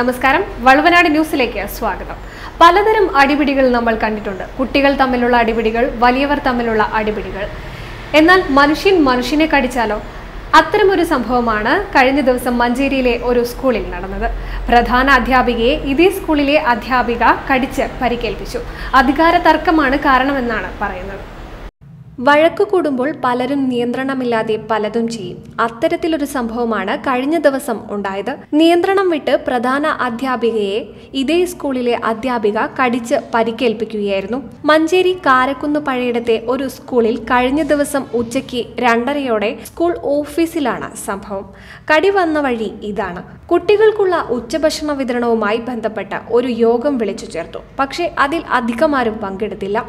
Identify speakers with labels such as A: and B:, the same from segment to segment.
A: നമസ്കാരം. വളുവനാട് ന്യൂസിലേക്ക് സ്വാഗതം. പലതരം അടിപിടികൾ നമ്മൾ കണ്ടിട്ടുണ്ട്. കുട്ടികൾ തമ്മിലുള്ള അടിപിടികൾ വലിയവർ തമ്മിലുള്ള അടിപിടികൾ. എന്നാൽ മനുഷ്യൻ മനുഷ്യനെ കടിച്ചാലോ? അത്തരമൊരു സംഭവമാണ് കഴിഞ്ഞ ദിവസം മഞ്ചേരിയിലെ ഒരു സ്കൂളിൽ നടന്നത്. പ്രധാന അധ്യാപികയെ ഇതേ സ്കൂളിലെ അധ്യാപിക കടിച്ച് പരിക്കേൽപ്പിച്ചു. അധികാര തർക്കമാണ് കാരണമെന്നാണ് പറയുന്നത്. വഴക്കു കൂടുമ്പോൾ പലരും നിയന്ത്രണമില്ലാതെ പലതും ചെയ്യും. അത്തരത്തിലൊരു സംഭവമാണ് കഴിഞ്ഞ ദിവസം ഉണ്ടായത്. നിയന്ത്രണം വിട്ട് പ്രധാന അധ്യാപികയെ ഇതേ സ്കൂളിലെ അധ്യാപിക കടിച്ച് പരിക്കേൽപ്പിക്കുകയായിരുന്നു. മഞ്ചേരി കാരക്കുന്ന് പഴയിടത്തെ ഒരു സ്കൂളിൽ കഴിഞ്ഞ ദിവസം ഉച്ചയ്ക്ക് രണ്ടരയോടെ സ്കൂൾ ഓഫീസിലാണ് സംഭവം. കടി വന്ന വഴി ഇതാണ്. കുട്ടികൾക്കുള്ള ഉച്ചഭക്ഷണ വിതരണവുമായി ബന്ധപ്പെട്ട ഒരു യോഗം വിളിച്ചു ചേർത്തു. പക്ഷേ അതിൽ അധികമാരും പങ്കെടുത്തില്ല.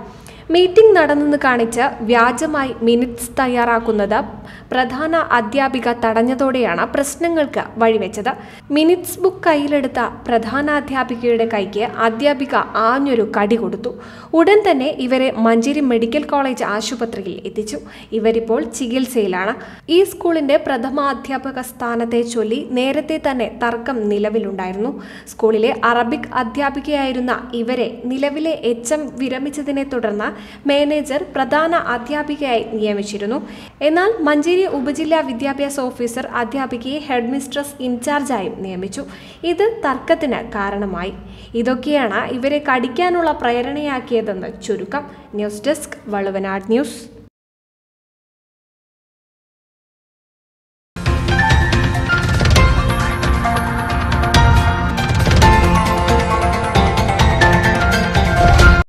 A: മീറ്റിംഗ് നടന്നെന്ന് കാണിച്ച് വ്യാജമായി മിനിറ്റ്സ് തയ്യാറാക്കുന്നത് പ്രധാന അധ്യാപിക തടഞ്ഞതോടെയാണ് പ്രശ്നങ്ങൾക്ക് വഴിവെച്ചത്. മിനിറ്റ്സ് ബുക്ക് കയ്യിലെടുത്ത പ്രധാന അധ്യാപികയുടെ കൈക്ക് അധ്യാപിക ആഞ്ഞൊരു കടി കൊടുത്തു. ഉടൻ തന്നെ ഇവരെ മഞ്ചേരി മെഡിക്കൽ കോളേജ് ആശുപത്രിയിൽ എത്തിച്ചു. ഇവരിപ്പോൾ ചികിത്സയിലാണ്. ഈ സ്കൂളിന്റെ പ്രഥമ അധ്യാപക സ്ഥാനത്തെ ചൊല്ലി നേരത്തെ തന്നെ തർക്കം നിലവിലുണ്ടായിരുന്നു. സ്കൂളിലെ അറബിക് അധ്യാപികയായിരുന്ന ഇവരെ നിലവിലെ എച്ച് എം വിരമിച്ചതിനെ തുടർന്ന് മാനേജർ പ്രധാന അധ്യാപികയായി നിയമിച്ചിരുന്നു. എന്നാൽ മഞ്ചേരി ഉപജില്ലാ വിദ്യാഭ്യാസ ഓഫീസർ അധ്യാപികയെ ഹെഡ് മിസ്ട്രസ് ഇൻചാർജായും നിയമിച്ചു. ഇത് തർക്കത്തിന് കാരണമായി. ഇതൊക്കെയാണ് ഇവരെ കടിക്കാനുള്ള പ്രേരണയാക്കിയതെന്ന് ചുരുക്കം. News desk Valluvanad news.